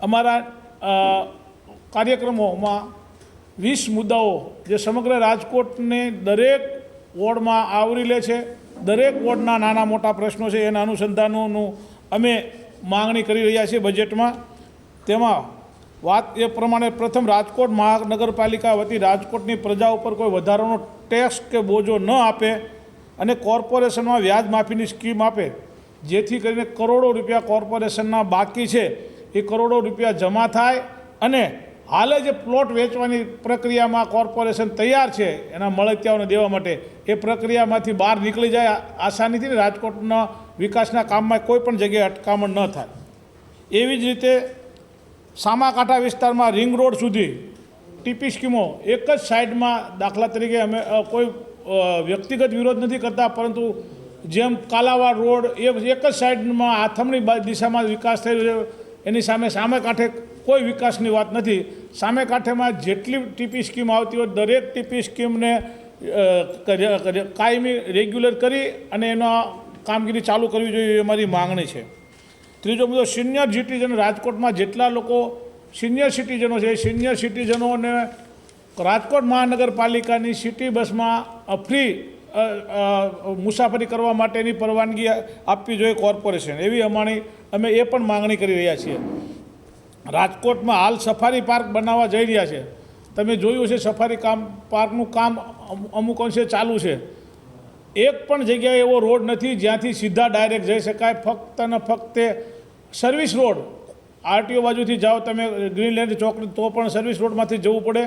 અમારા કાર્યક્રમોમાં વીસ મુદ્દાઓ જે સમગ્ર રાજકોટને દરેક વોર્ડમાં આવરી લે છે, દરેક વોર્ડના નાના મોટા પ્રશ્નો છે, એના અનુસંધાનોનું અમે માંગણી કરી રહ્યા છીએ બજેટમાં. તેમાં વાત એ પ્રમાણે પ્રથમ રાજકોટ મહાનગરપાલિકા વતી રાજકોટની પ્રજા ઉપર કોઈ વધારાનો ટેક્સ કે બોજો ન આપે અને કોર્પોરેશનમાં વ્યાજ માફીની સ્કીમ આપે, જેથી કરીને કરોડો રૂપિયા કોર્પોરેશનના બાકી છે. એ કરોડો રૂપિયા જમા થાય અને હાલે જે પ્લોટ વેચવાની પ્રક્રિયામાં કોર્પોરેશન તૈયાર છે, એના મળતિયાઓને દેવા માટે, એ પ્રક્રિયામાંથી બહાર નીકળી જાય આસાનીથી રાજકોટના વિકાસના કામમાં કોઈ પણ જગ્યાએ અટકામણ ન થાય. એવી જ રીતે સામાકાંઠા વિસ્તારમાં રિંગ રોડ સુધી ટીપી સ્કીમો એક જ સાઈડમાં દાખલા તરીકે અમે કોઈ વ્યક્તિગત વિરોધ નથી કરતા, પરંતુ જેમ કાલાવાડ રોડ એ એક જ સાઈડમાં આથમણી દિશામાં વિકાસ થઈ રહ્યો છે એની સામે સામે કાંઠે કોઈ વિકાસની વાત નથી. સામે કાંઠેમાં જેટલી ટીપી સ્કીમ આવતી હોય, દરેક ટીપી સ્કીમને કાયમી રેગ્યુલર કરી અને એનો કામગીરી ચાલુ કરવી જોઈએ એ મારી માંગણી છે. ત્રીજો મુદ્દો, સિનિયર સિટીઝન રાજકોટમાં જેટલા લોકો સિનિયર સિટીઝનો છે સિનિયર સિટીઝનોને રાજકોટ મહાનગરપાલિકાની સિટી બસમાં ફ્રી મુસાફરી કરવા માટેની પરવાનગી આપવી જોઈએ કોર્પોરેશન. એવી અમારી, અમે એ પણ માંગણી કરી રહ્યા છીએ. રાજકોટમાં હાલ સફારી પાર્ક બનાવવા જઈ રહ્યા છે. તમે જોયું છે સફારી કામ, પાર્કનું કામ અમુ- અમુક અંશે ચાલુ છે. એક પણ જગ્યાએ એવો રોડ નથી જ્યાંથી સીધા ડાયરેક્ટ જઈ શકાય. ફક્ત ને ફક્ત સર્વિસ રોડ. આરટીઓ બાજુથી જાઓ તમે, ગ્રીનલેન્ડ ચોકડી તો પણ સર્વિસ રોડમાંથી જવું પડે.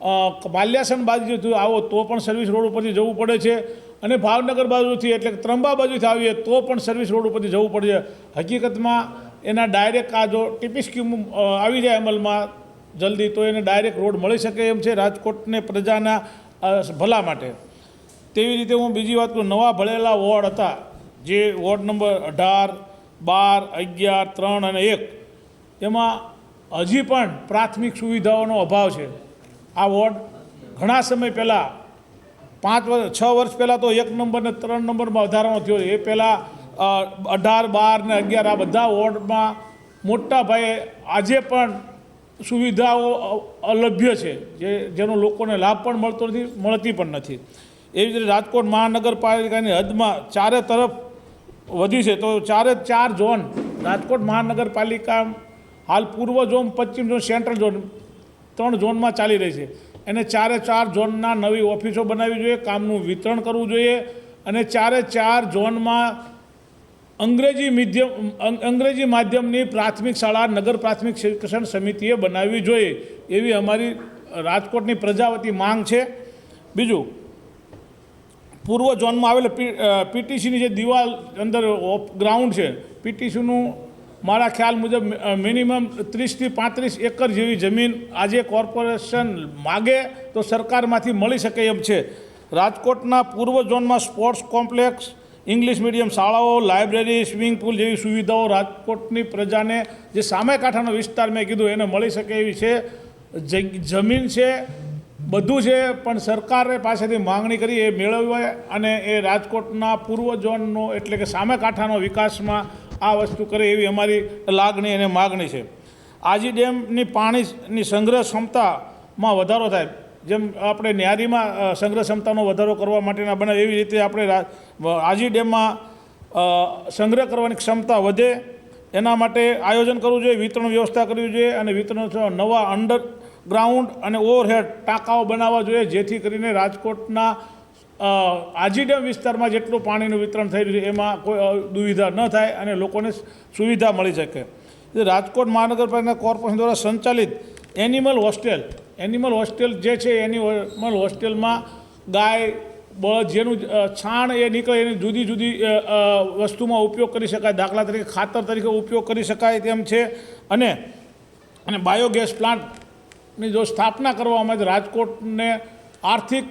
બાલ્યાસન બાજુથી આવો તો પણ સર્વિસ રોડ ઉપરથી જવું પડે છે. અને ભાવનગર બાજુથી એટલે ત્રંબા બાજુથી આવીએ તો પણ સર્વિસ રોડ ઉપરથી જવું પડે છે. હકીકતમાં એના ડાયરેક્ટ આ જો ટીપી સ્કીમ આવી જાય અમલમાં જલ્દી, તો એને ડાયરેક્ટ રોડ મળી શકે એમ છે રાજકોટને પ્રજાના ભલા માટે. તેવી રીતે હું બીજી વાત કહું નવા ભળેલા વોર્ડ હતા, જે વોર્ડ નંબર અઢાર, બાર, અગિયાર, ત્રણ અને એક, એમાં હજી પણ પ્રાથમિક સુવિધાઓનો અભાવ છે. આ વોર્ડ ઘણા સમય પહેલાં, પાંચ વર્ષ છ વર્ષ પહેલાં તો એક નંબર ને ત્રણ નંબરમાં વધારાનો થયો. એ પહેલાં અઢાર, બાર ને અગિયાર આ બધા વોર્ડમાં મોટા ભાઈએ આજે પણ સુવિધાઓ અલભ્ય છે, જે, જેનો લોકોને લાભ પણ મળતો નથી, મળતી પણ નથી. એવી રીતે રાજકોટ મહાનગરપાલિકાની હદમાં ચારે તરફ વધી છે, તો ચારે ચાર ઝોન રાજકોટ મહાનગરપાલિકા હાલ પૂર્વ ઝોન, પશ્ચિમ ઝોન, સેન્ટ્રલ ઝોન ત્રણ ઝોનમાં ચાલી રહી છે. એને ચારે ચાર ઝોનના નવી ઓફિસો બનાવવી જોઈએ, કામનું વિતરણ કરવું જોઈએ અને ચારે ચાર ઝોનમાં અંગ્રેજી મીડિયમ અંગ્રેજી માધ્યમની પ્રાથમિક શાળા, નગર પ્રાથમિક શિક્ષણ સમિતિએ બનાવવી જોઈએ એવી અમારી રાજકોટની પ્રજાવતી માંગ છે. બીજું, પૂર્વ ઝોનમાં આવેલ પીટીસીની જે દિવાલ અંદર ગ્રાઉન્ડ છે, પીટીસીનું મારા ખ્યાલ મુજબ મિનિમમ ત્રીસથી પાંત્રીસ એકર જેવી જમીન આજે કોર્પોરેશન માગે તો સરકારમાંથી મળી શકે એમ છે. રાજકોટના પૂર્વ ઝોનમાં સ્પોર્ટ્સ કોમ્પ્લેક્સ, ઇંગ્લિશ મીડિયમ શાળાઓ, લાઇબ્રેરી, સ્વિમિંગ પુલ જેવી સુવિધાઓ રાજકોટની પ્રજાને જે સામે કાંઠાનો વિસ્તાર મેં કીધું એને મળી શકે એવી છે. જમીન છે, બધું છે, પણ સરકારે પાસેથી માંગણી કરી એ મેળવવા અને એ રાજકોટના પૂર્વ ઝોનનો એટલે કે સામે કાંઠાનો વિકાસમાં આ વસ્તુ કરે એવી અમારી લાગણી અને માગણી છે. આજી ડેમની પાણીની સંગ્રહ ક્ષમતામાં વધારો થાય. જેમ આપણે ન્યારીમાં સંગ્રહ ક્ષમતાનો વધારો કરવા માટેના બનાવે એવી રીતે આપણે આજી ડેમમાં સંગ્રહ કરવાની ક્ષમતા વધે. એના માટે આયોજન કરવું જોઈએ, વિતરણ વ્યવસ્થા કરવી જોઈએ અને વિતરણ નવા અંડરગ્રાઉન્ડ અને ઓવરહેડ ટાંકાઓ બનાવવા જોઈએ, જેથી કરીને રાજકોટના અ, આજી ડેમ વિસ્તારમાં જેટલું પાણીનું વિતરણ થઈ રહ્યું છે એમાં કોઈ દુવિધા ન થાય અને લોકોને સુવિધા મળી શકે. રાજકોટ મહાનગરપાલિકા કોર્પોરેશન દ્વારા સંચાલિત એનિમલ હોસ્ટેલ એનિમલ હોસ્ટેલ જે છે એનિમલ હોસ્ટેલમાં ગાય બળદ જેનું છાણ એ નીકળે એની જુદી જુદી વસ્તુમાં ઉપયોગ કરી શકાય. દાખલા તરીકે ખાતર તરીકે ઉપયોગ કરી શકાય તેમ છે. અને અને બાયોગેસ પ્લાન્ટની જો સ્થાપના કરવામાં આવે રાજકોટને આર્થિક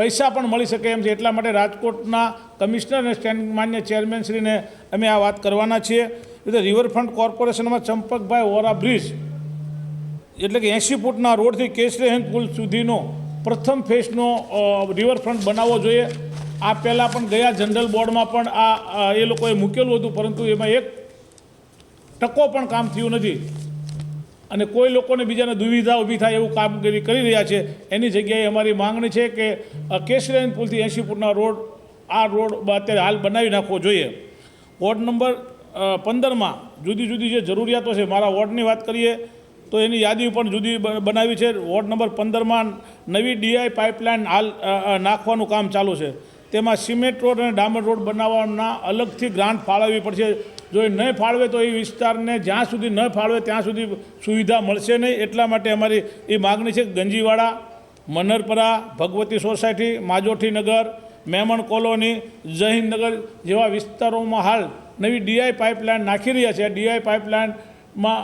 પૈસા પણ મળી શકે એમ છે. એટલા માટે રાજકોટના કમિશનર અને સ્ટેન્ડ માન્ય ચેરમેનશ્રીને અમે આ વાત કરવાના છીએ. એટલે રિવરફ્રન્ટ કોર્પોરેશનમાં ચંપકભાઈ ઓરા બ્રિજ એટલે કે એંશી ફૂટના રોડથી કેશરીહેન પુલ સુધીનો પ્રથમ ફેસનો રિવરફ્રન્ટ બનાવવો જોઈએ. આ પહેલાં પણ ગયા જનરલ બોર્ડમાં પણ આ એ લોકોએ મૂકેલું હતું, પરંતુ એમાં એક ટકો પણ કામ થયું નથી. અને કોઈ લોકોને બીજાને દુવિધા ઊભી થાય એવું કામગીરી કરી રહ્યા છે, એની જગ્યાએ અમારી માંગણી છે કે કેશરીન પુલથી એંશી ફૂટના રોડ, આ રોડ અત્યારે હાલ બનાવી નાખવો જોઈએ. વોર્ડ નંબર પંદરમાં જુદી જુદી જે જરૂરિયાતો છે, મારા વોર્ડની વાત કરીએ, તો એની યાદી પણ જુદી બનાવી છે. વોર્ડ નંબર પંદરમાં નવી ડીઆઈ પાઇપલાઇન હાલ નાખવાનું કામ ચાલુ છે. તેમાં સિમેન્ટ રોડ અને ડામર રોડ બનાવવાના અલગથી ગ્રાન્ટ ફાળવવી પડશે. જો એ નહીં ફાળવે તો એ વિસ્તારને જ્યાં સુધી ન ફાળવે ત્યાં સુધી સુવિધા મળશે નહીં. એટલા માટે અમારી એ માગણી છે ગંજીવાડા, મનરપરા, ભગવતી સોસાયટી, માજોઠી નગર, મેમણ કોલોની જહીનનગર જેવા વિસ્તારોમાં હાલ નવી ડીઆઈ પાઇપલાઇન નાખી રહ્યા છે. ડીઆઈ પાઇપલાઇનમાં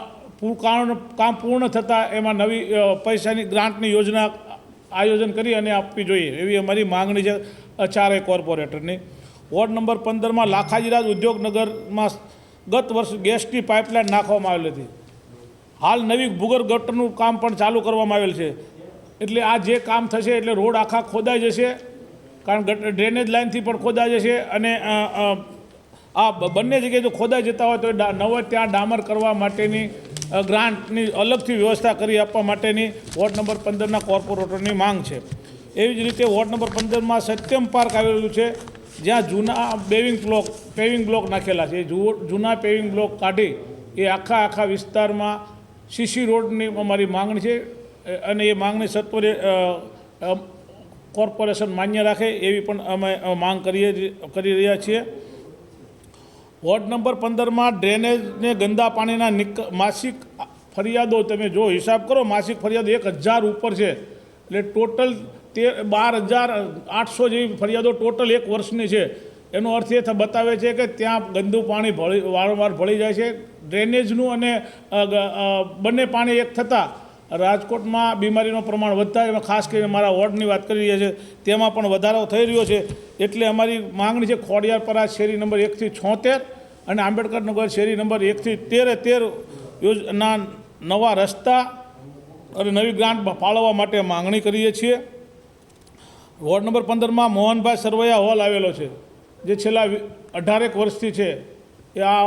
કામ પૂર્ણ થતાં એમાં નવી પૈસાની ગ્રાન્ટની યોજના આયોજન કરી અને આપવી જોઈએ એવી અમારી માંગણી છે. અ, ચારેય કોર્પોરેટરની. વોર્ડ નંબર પંદરમાં લાખાજીરાજ ઉદ્યોગનગરમાં ગત વર્ષ ગેસની પાઇપલાઇન નાખવામાં આવેલી હતી. હાલ નવી ભૂગર્ભ ગટરનું કામ પણ ચાલુ કરવામાં આવેલ છે. એટલે આ જે કામ થશે એટલે રોડ આખા ખોદાઈ જશે કારણ ડ્રેનેજ લાઇનથી પણ ખોદાઈ જશે અને આ બંને જગ્યાએ જો ખોદાઈ જતા હોય તો નવો ત્યાં ડામર કરવા માટેની ગ્રાન્ટની અલગથી વ્યવસ્થા કરી આપવા માટેની વોર્ડ નંબર પંદરના કોર્પોરેટરની માંગ છે. એવી જ રીતે વોર્ડ નંબર પંદરમાં સત્યમ પાર્ક આવેલું છે, જ્યાં જૂના બેવિંગ બ્લોક પેવિંગ બ્લોક નાખેલા છે. જૂના પેવિંગ બ્લોક કાઢી, એ આખા આખા વિસ્તારમાં સીસી રોડની અમારી માંગણી છે અને એ માંગણી સત્વરે કોર્પોરેશન માન્ય રાખે એવી પણ અમે માંગ કરીએ કરી રહ્યા છીએ. વોર્ડ નંબર પંદરમાં ડ્રેનેજને ગંદા પાણીના નિક, માસિક ફરિયાદો તમે જો હિસાબ કરો, માસિક ફરિયાદો એક હજાર ઉપર છે. એટલે ટોટલ તેર બાર હજાર આઠસો જેવી ફરિયાદો ટોટલ એક વર્ષની છે. એનો અર્થ એ બતાવે છે કે ત્યાં ગંદુ પાણી ભળી, વારંવાર ભળી જાય છે. ડ્રેનેજનું અને બંને પાણી એક થતાં રાજકોટમાં બીમારીનું પ્રમાણ વધતા એમાં ખાસ કરીને મારા વોર્ડની વાત કરી રહ્યા છે, તેમાં પણ વધારો થઈ રહ્યો છે. એટલે અમારી માંગણી છે ખોડિયારપરા શેરી નંબર એકથી છોતેર અને આંબેડકર નગર શેરી નંબર એકથી તેરે તેર યોજના નવા રસ્તા અને નવી ગ્રાન્ટ ફાળવવા માટે માંગણી કરીએ છીએ. વોર્ડ નંબર પંદરમાં મોહનભાઈ સરવૈયા હોલ આવેલો છે. જે છેલ્લા અઢારેક વર્ષથી છે. એ આ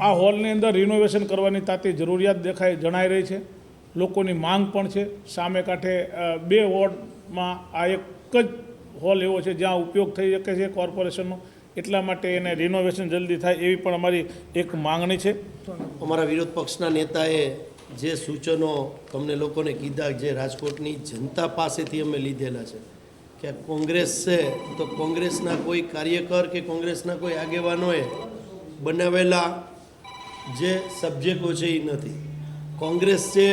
આ હોલની અંદર રિનોવેશન કરવાની તાતી જરૂરિયાત દેખાય, જણાઈ રહી છે. લોકોની માંગ પણ છે. સામે કાંઠે બે વોર્ડમાં આ એક જ હોલ એવો છે જ્યાં ઉપયોગ થઈ શકે છે કોર્પોરેશનનો. એટલા માટે એને રિનોવેશન જલ્દી થાય એવી પણ અમારી એક માંગણી છે. અમારા વિરોધ પક્ષના નેતાએ જે સૂચનો તમને લોકોને કીધા, જે રાજકોટની જનતા પાસેથી અમે લીધેલા છે. કે કોંગ્રેસ છે, તો કોંગ્રેસના કોઈ કાર્યકર કે કોંગ્રેસના કોઈ આગેવાનોએ બનાવેલા જે સબ્જેક્ટો છે એ નથી. કોંગ્રેસ છે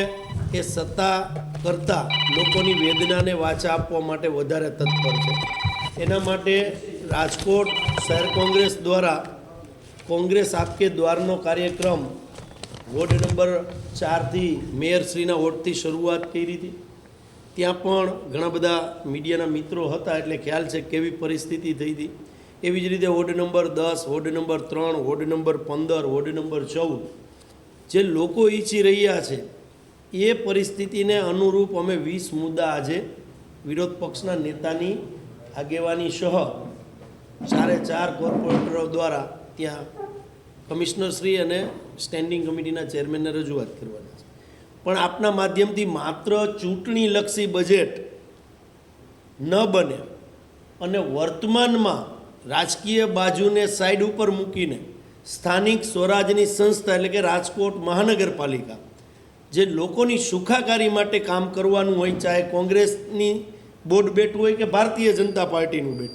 એ સત્તા કરતાં લોકોની વેદનાને વાચા આપવા માટે વધારે તત્પર છે. એના માટે રાજકોટ શહેર કોંગ્રેસ દ્વારા કોંગ્રેસ આપકે દ્વારનો કાર્યક્રમ વોર્ડ નંબર ચારથી મેયરશ્રીના વોર્ડથી શરૂઆત કરી હતી. ત્યાં પણ ઘણા બધા મીડિયાના મિત્રો હતા, એટલે ખ્યાલ છે કેવી પરિસ્થિતિ થઈ હતી. એવી જ રીતે વોર્ડ નંબર દસ, વોર્ડ નંબર ત્રણ, વોર્ડ નંબર પંદર, વોર્ડ નંબર ચૌદ, જે લોકો ઈચ્છી રહ્યા છે, એ પરિસ્થિતિને અનુરૂપ અમે વીસ મુદ્દા આજે વિરોધ પક્ષના નેતાની આગેવાની સહ ચારે ચાર કોર્પોરેટરો દ્વારા ત્યાં કમિશનરશ્રી અને સ્ટેન્ડિંગ કમિટીના ચેરમેનને રજૂઆત કરવાની. પણ આપના માધ્યમથી માત્ર ચૂંટણીલક્ષી બજેટ ન બને અને વર્તમાનમાં રાજકીય બાજુને સાઈડ ઉપર મૂકીને સ્થાનિક સ્વરાજની સંસ્થા એટલે કે રાજકોટ મહાનગરપાલિકા, જે લોકોની સુખાકારી માટે કામ કરવાનું હોય, ચાહે કોંગ્રેસની બોર્ડ બેઠું હોય કે ભારતીય જનતા પાર્ટીનું બેઠું